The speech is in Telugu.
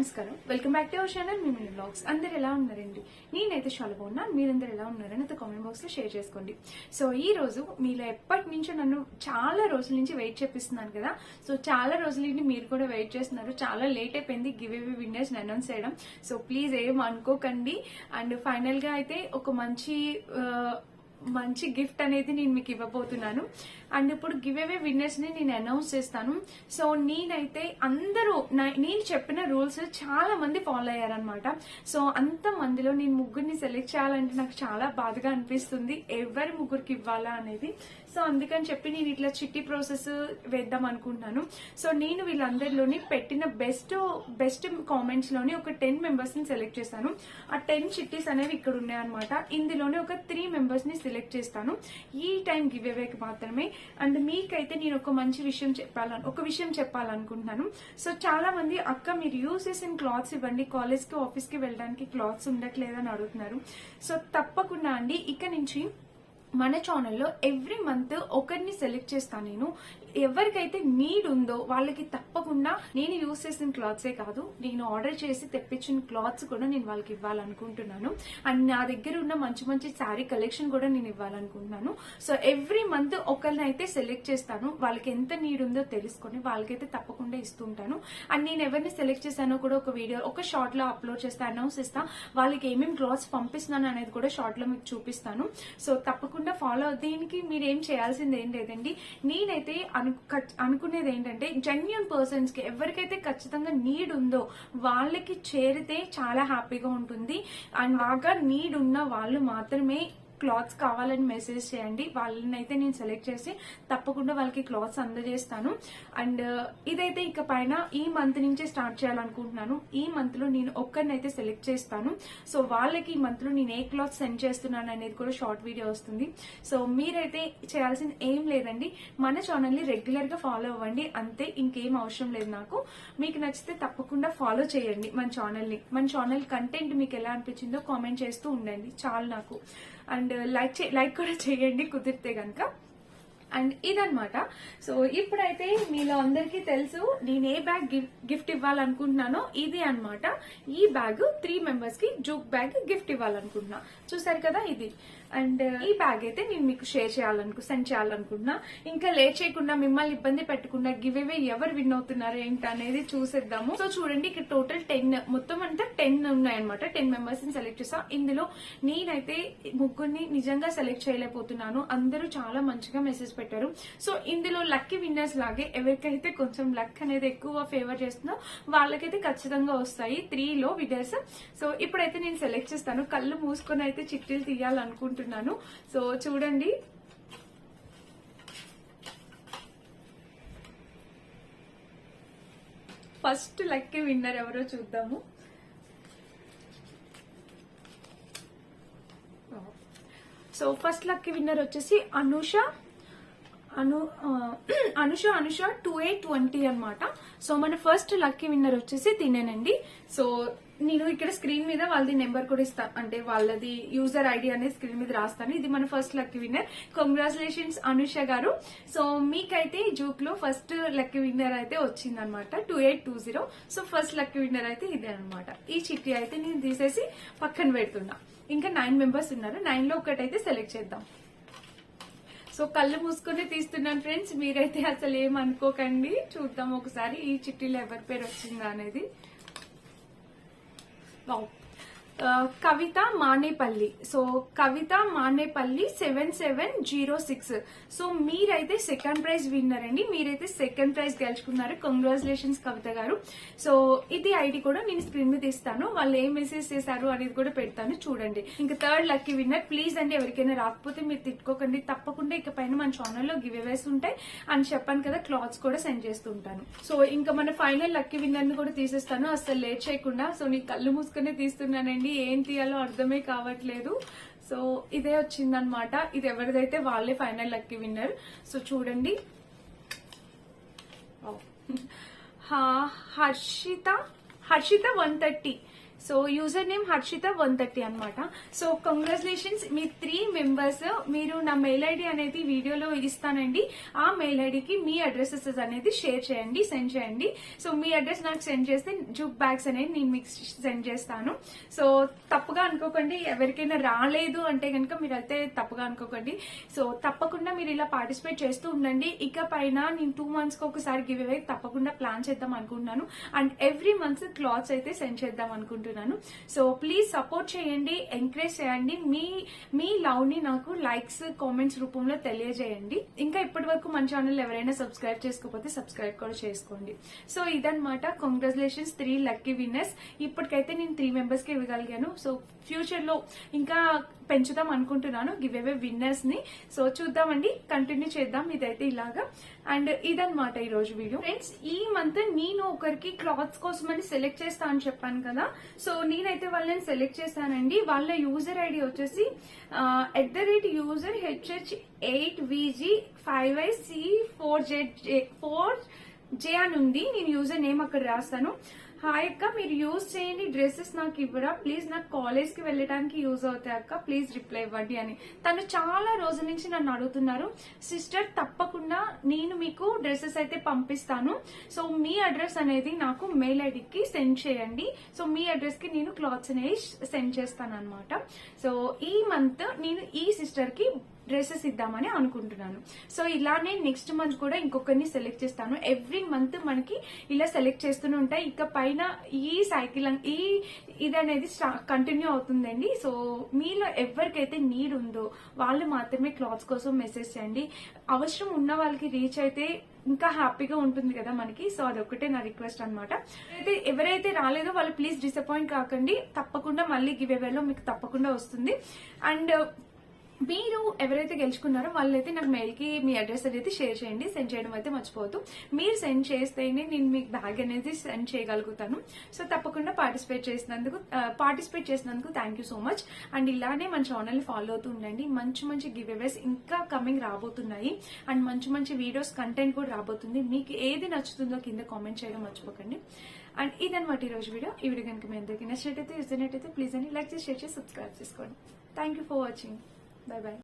నమస్కారం. Welcome back to our channel me mini blogs అందరు ఎలా ఉన్నారండి? నేనైతే చాలా బాగున్నాను మీరందరూ ఎలా ఉన్నారని అయితే కామెంట్ బాక్స్లో షేర్ చేసుకోండి. సో ఈ రోజు మీలో ఎప్పటి నుంచో నన్ను చాలా రోజుల నుంచి వెయిట్ చేపిస్తున్నాను కదా. సో చాలా రోజుల నుండి మీరు కూడా వెయిట్ చేస్తున్నారు. చాలా లేట్ అయిపోయింది. గివ్ అవే విన్నర్స్ అనౌన్స్ చేయడం. సో ప్లీజ్ ఏం అనుకోకండి. అండ్ ఫైనల్గా అయితే ఒక మంచి uh, మంచి గిఫ్ట్ అనేది నేను మీకు ఇవ్వబోతున్నాను. అండ్ ఇప్పుడు గివ్ అవే విన్నర్స్ని నేను అనౌన్స్ చేస్తాను. సో నేనైతే అందరూ నా- నేను చెప్పిన రూల్స్ చాలా మంది ఫాలో అయ్యారనమాట సో అంత మందిలో నేను ముగ్గురిని సెలెక్ట్ చేయాలంటే నాకు చాలా బాధగా అనిపిస్తుంది. ఎవరి ముగ్గురికి ఇవ్వాలా అనేది. సో అందుకని చెప్పి నేను ఇట్లా చిట్టి ప్రాసెస్ వేద్దాం అనుకుంటున్నాను. సో నేను వీళ్ళందరిలోని పెట్టిన బెస్ట్ బెస్ట్ కామెంట్స్లోని ఒక టెన్ మెంబర్స్ని సెలెక్ట్ చేశాను ఆ టెన్ చిట్టీస్ అనేవి ఇక్కడ ఉన్నాయన్నమాట. ఇందులోనే ఒక త్రీ మెంబర్స్ని సెలెక్ట్ చేస్తాను. ఈ టైం గివ్ అవేకి మాత్రమే. అండ్ మీకైతే నేను ఒక మంచి విషయం చెప్పాలని ఒక విషయం చెప్పాలనుకుంటున్నాను. సో చాలా మంది అక్క మీరు యూస్ చేసిన క్లాత్స్ ఇవ్వండి. కాలేజ్కి ఆఫీస్కి వెళ్ళడానికి క్లాత్స్ ఉండట్లేదని అడుగుతున్నారు. సో తప్పకుండా అండి. ఇక నుంచి మన ఛానల్లో ఎవ్రీ మంత్ ఒకరిని సెలెక్ట్ చేస్తాను నేను. ఎవరికైతే నీడ్ ఉందో వాళ్ళకి తప్పకుండా నేను యూస్ చేసిన క్లాత్సే కాదు నేను ఆర్డర్ చేసి తెప్పించిన క్లాత్స్ కూడా నేను వాళ్ళకి ఇవ్వాలనుకుంటున్నాను. అండ్ నా దగ్గర ఉన్న మంచి మంచి శారీ కలెక్షన్ కూడా నేను ఇవ్వాలనుకుంటున్నాను. సో ఎవ్రీ మంత్ ఒకరిని అయితే సెలెక్ట్ చేస్తాను. వాళ్ళకి ఎంత నీడ్ ఉందో తెలుసుకొని వాళ్ళకైతే తప్పకుండా ఇస్తుంటాను. అండ్ నేను ఎవరిని సెలెక్ట్ చేశానో కూడా ఒక వీడియో ఒక షార్ట్లో అప్లోడ్ చేస్తా అనౌన్స్ చేస్తా. వాళ్ళకి ఏమేమి క్లాత్స్ పంపిస్తున్నాను అనేది కూడా షార్ట్లో మీకు చూపిస్తాను. సో తప్పకుండా ఫాలో దీనికి మీరు ఏం చేయాల్సింది ఏం లేదండి. నేనైతే అను అనుకునేది ఏంటంటే జెన్యున్ పర్సన్స్కి ఎవరికైతే ఖచ్చితంగా నీడ్ ఉందో వాళ్ళకి చేరితే చాలా హ్యాపీగా ఉంటుంది. అండ్ బాగా నీడ్ ఉన్న వాళ్ళు మాత్రమే క్లాత్స్ కావాలని మెసేజ్ చేయండి. వాళ్ళని అయితే నేను సెలెక్ట్ చేసి తప్పకుండా వాళ్ళకి క్లాత్స్ అందజేస్తాను. అండ్ ఇదైతే ఇక పైన ఈ మంత్ నుంచే స్టార్ట్ చేయాలనుకుంటున్నాను. ఈ మంత్లో నేను ఒక్కరినైతే సెలెక్ట్ చేస్తాను. సో వాళ్ళకి ఈ మంత్లో నేను ఏ క్లాత్ సెండ్ చేస్తున్నాను అనేది కూడా షార్ట్ వీడియో వస్తుంది. సో మీరైతే చేయాల్సింది ఏం లేదండి. మన ఛానల్ని రెగ్యులర్గా ఫాలో అవ్వండి. అంతే ఇంకేం అవసరం లేదు నాకు. మీకు నచ్చితే తప్పకుండా ఫాలో చేయండి మన ఛానల్ని మన ఛానల్ కంటెంట్ మీకు ఎలా అనిపించిందో కామెంట్ చేస్తూ ఉండండి. చాలు నాకు. అండ్ లైక్ లైక్ కూడా చేయండి కుదిరితే కనుక అండ్ ఇదనమాట సో ఇప్పుడైతే మీలో అందరికీ తెలుసు నేను ఏ బ్యాగ్ గిఫ్ట్ ఇవ్వాలనుకుంటున్నానో ఇది అన్నమాట. ఈ బ్యాగ్ త్రీ మెంబర్స్కి జూక్ బ్యాగ్ గిఫ్ట్ ఇవ్వాలనుకుంటున్నా. చూసారు కదా ఇది. అండ్ ఈ బ్యాగ్ అయితే నేను మీకు షేర్ చేయాలనుకు సెండ్ చేయాలనుకుంటున్నా. ఇంకా లేట్ చేయకుండా మిమ్మల్ని ఇబ్బంది పెట్టకుండా గివ్ అవే ఎవరు విన్ అవుతున్నారు ఏంటి అనేది చూసేద్దాము. సో చూడండి ఇక్కడ టోటల్ టెన్ మొత్తం అంతా టెన్ ఉన్నాయన్నమాట. టెన్ మెంబర్స్ని సెలెక్ట్ చేసాం. ఇందులో నేనైతే ముగ్గురిని నిజంగా సెలెక్ట్ చేయలేకపోతున్నాను. అందరూ చాలా మంచిగా మెసేజ్ పెట్టారు. సో ఇందులో లక్కీ విన్నర్స్ లాగే ఎవరికైతే కొంచెం లక్ అనేది ఎక్కువ ఫేవర్ చేస్తుందో వాళ్ళకైతే ఖచ్చితంగా వస్తాయి. త్రీలో విన్నర్స్ సో ఇప్పుడైతే నేను సెలెక్ట్ చేస్తాను. కళ్ళు మూసుకొని అయితే చిట్టీలు తీయాలనుకుంటున్నాను సో చూడండి. ఫస్ట్ లక్కీ విన్నర్ ఎవరో చూద్దాము. సో ఫస్ట్ లక్కీ విన్నర్ వచ్చేసి Anusha. Anu Anusha Anusha two eight twenty అనమాట సో మన ఫస్ట్ లక్కీ విన్నర్ వచ్చేసి తినేనండి. సో నేను ఇక్కడ స్క్రీన్ మీద వాళ్ళది నెంబర్ కూడా ఇస్తాను అంటే వాళ్ళది యూజర్ ఐడి అనేది స్క్రీన్ మీద రాస్తాను. ఇది మన first lucky winner congratulations Anusha garu. So మీకైతే జూక్లో ఫస్ట్ లక్కీ విన్నర్ అయితే వచ్చిందనమాట two eight two zero so first lucky winner అయితే ఇదే అనమాట ఈ చిట్టి అయితే నేను తీసేసి పక్కన పెడుతున్నా. ఇంకా నైన్ మెంబర్స్ ఉన్నారు. నైన్లో ఒకటైతే సెలెక్ట్ చేద్దాం. సో కళ్ళు మూసుకొని తీస్తున్నాను ఫ్రెండ్స్ మీరైతే అసలు ఏమనుకోకండి చూద్దాం ఒకసారి ఈ చిట్టీలో ఎవరి పేరు వచ్చిందా అనేది. Bom, Kavitha Manepalli. So Kavitha Manepalli seven seven zero six. So మీరైతే సెకండ్ ప్రైజ్ విన్నర్ అండి. మీరైతే సెకండ్ ప్రైజ్ గెలుచుకున్నారు. కంగ్రాచులేషన్స్ కవిత గారు. సో ఇది ఐడి కూడా నేను స్క్రీన్ మీద ఇస్తాను. వాళ్ళు ఏం మెసేజ్ చేశారు అనేది కూడా పెడతాను. చూడండి. ఇంకా థర్డ్ లక్కీ విన్నర్ ప్లీజ్ అండి ఎవరికైనా రాకపోతే మీరు తిట్టుకోకండి. తప్పకుండా ఇక పైన మన ఛానల్లో గివ్ అవేస్ ఉంటాయి. అని చెప్పాను కదా క్లాత్స్ కూడా సెండ్ చేస్తుంటాను. సో ఇంకా మన ఫైనల్ లక్కీ విన్నర్ని కూడా తీసేస్తాను. అసలు లేట్ చేయకుండా. సో నీ కళ్ళు మూసుకునే తీస్తున్నానండి. ఏం తీయాలో అర్థమే కావట్లేదు. సో ఇదే వచ్చిందనమాట ఇది ఎవరిదైతే వాళ్ళే ఫైనల్ లక్కీ విన్నర్. సో చూడండి. Harshitha. Harshitha one thirty. So user name Harshitha one thirty అనమాట సో కంగ్రాచులేషన్స్ మీ త్రీ మెంబర్స్ మీరు నా మెయిల్ ఐడి అనేది వీడియోలో ఇస్తానండి. ఆ మెయిల్ ఐడికి మీ అడ్రసెస్ అనేది షేర్ చేయండి సెండ్ చేయండి. సో మీ అడ్రస్ నాకు సెండ్ చేస్తే జూక్ బ్యాగ్స్ అనేది నేను మీకు సెండ్ చేస్తాను. సో తప్పుగా అనుకోకండి ఎవరికైనా రాలేదు అంటే కనుక మీరు అయితే తప్పుగా అనుకోకండి. సో తప్పకుండా మీరు ఇలా పార్టిసిపేట్ చేస్తూ ఉండండి. ఇక పైన నేను టూ మంత్స్కి ఒకసారి గివ్ అవే తప్పకుండా ప్లాన్ చేద్దాం అనుకుంటున్నాను. అండ్ ఎవ్రీ మంత్ క్లాత్స్ అయితే సెండ్ చేద్దాం అనుకుంటున్నాను. సో ప్లీజ్ సపోర్ట్ చేయండి ఎంకరేజ్ చేయండి. మీ మీ లవ్ని నాకు లైక్స్ కామెంట్స్ రూపంలో తెలియజేయండి. ఇంకా ఇప్పటి వరకు మన ఛానల్ ఎవరైనా సబ్స్క్రైబ్ చేసుకోకపోతే సబ్స్క్రైబ్ కూడా చేసుకోండి. సో ఇదనమాట కంగ్రాచులేషన్స్ త్రీ లక్కీ విన్నర్స్ ఇప్పటికైతే నేను త్రీ మెంబర్స్కి ఇవ్వగలిగాను. సో ఫ్యూచర్లో ఇంకా పెంచుదాం అనుకుంటున్నాను గివ్ అవే విన్నర్స్ని. సో చూద్దామండి కంటిన్యూ చేద్దాం. ఇదైతే ఇలాగా. అండ్ ఇదన్నమాట ఈ రోజు వీడియో. ఫ్రెండ్స్ ఈ మంత్ నేను ఒకరికి క్లాత్స్ కోసం అని సెలెక్ట్ చేస్తా అని చెప్పాను కదా. సో నేనైతే వాళ్ళని సెలెక్ట్ చేశానండి. వాళ్ళ యూజర్ ఐడి వచ్చేసి at the rate user HH eight VG five I C four Z four J అని ఉంది. నేను యూజర్ నేమ్ అక్కడ రాస్తాను. హాయ్ అక్క మీరు యూజ్ చేయండి డ్రెస్సెస్ నాకు ఇవ్వరా? ప్లీజ్ నాకు కాలేజ్కి వెళ్ళడానికి యూజ్ అవుతాయి అక్క. ప్లీజ్ రిప్లై ఇవ్వండి అని. తను చాలా రోజుల నుంచి నన్ను అడుగుతున్నారు. సిస్టర్ తప్పకుండా నేను మీకు డ్రెస్సెస్ అయితే పంపిస్తాను. సో మీ అడ్రస్ అనేది నాకు మెయిల్ ఐడికి సెండ్ చేయండి. సో మీ అడ్రస్కి నేను క్లాత్స్ అనేవి సెండ్ చేస్తాను అనమాట సో ఈ మంత్ నేను ఈ సిస్టర్కి డ్రెస్సెస్ ఇద్దామని అనుకుంటున్నాను. సో ఇలానే నెక్స్ట్ మంత్ కూడా ఇంకొకరిని సెలెక్ట్ చేస్తాను. ఎవ్రీ మంత్ మనకి ఇలా సెలెక్ట్ చేస్తూనే ఉంటాయి. ఇక పైన ఈ సైకిల్ ఈ ఇది అనేది కంటిన్యూ అవుతుందండి. సో మీలో ఎవరికైతే నీడ్ ఉందో వాళ్ళు మాత్రమే క్లాత్స్ కోసం మెసేజ్ చేయండి. అవసరం ఉన్న వాళ్ళకి రీచ్ అయితే ఇంకా హ్యాపీగా ఉంటుంది కదా మనకి. సో అదొకటే నా రిక్వెస్ట్ అనమాట అయితే ఎవరైతే రాలేదో వాళ్ళు ప్లీజ్ డిసప్పాయింట్ కాకండి. తప్పకుండా మళ్ళీ గివ్ అవేలో మీకు తప్పకుండా వస్తుంది. అండ్ మీరు ఎవరైతే గెలుచుకున్నారో వాళ్ళైతే నాకు మెయిల్కి మీ అడ్రస్ అనేది షేర్ చేయండి సెండ్ చేయడం అయితే మర్చిపోవద్దు. మీరు సెండ్ చేస్తేనే నేను మీకు బ్యాగ్ అనేది సెండ్ చేయగలుగుతాను. సో తప్పకుండా పార్టిసిపేట్ చేసినందుకు పార్టిసిపేట్ చేసినందుకు thank you so much and ఇలానే మన ఛానల్ని ఫాలో అవుతూ ఉండండి. మంచి మంచి గివ్ అవేస్ ఇంకా కమింగ్ రాబోతున్నాయి. అండ్ మంచి మంచి వీడియోస్ కంటెంట్ కూడా రాబోతుంది. మీకు ఏది నచ్చుతుందో కింద కామెంట్ చేయడం మర్చిపోకండి. అండ్ ఇదన్నమాట ఈ రోజు వీడియో ఈ వీడియో కనుక మీ అందరికీ నచ్చినట్టయితే ఇచ్చినట్టయితే ప్లీజ్ అని లైక్ చేసి షేర్ చేసి సబ్స్క్రైబ్ చేసుకోండి. Thank you for watching Bye bye.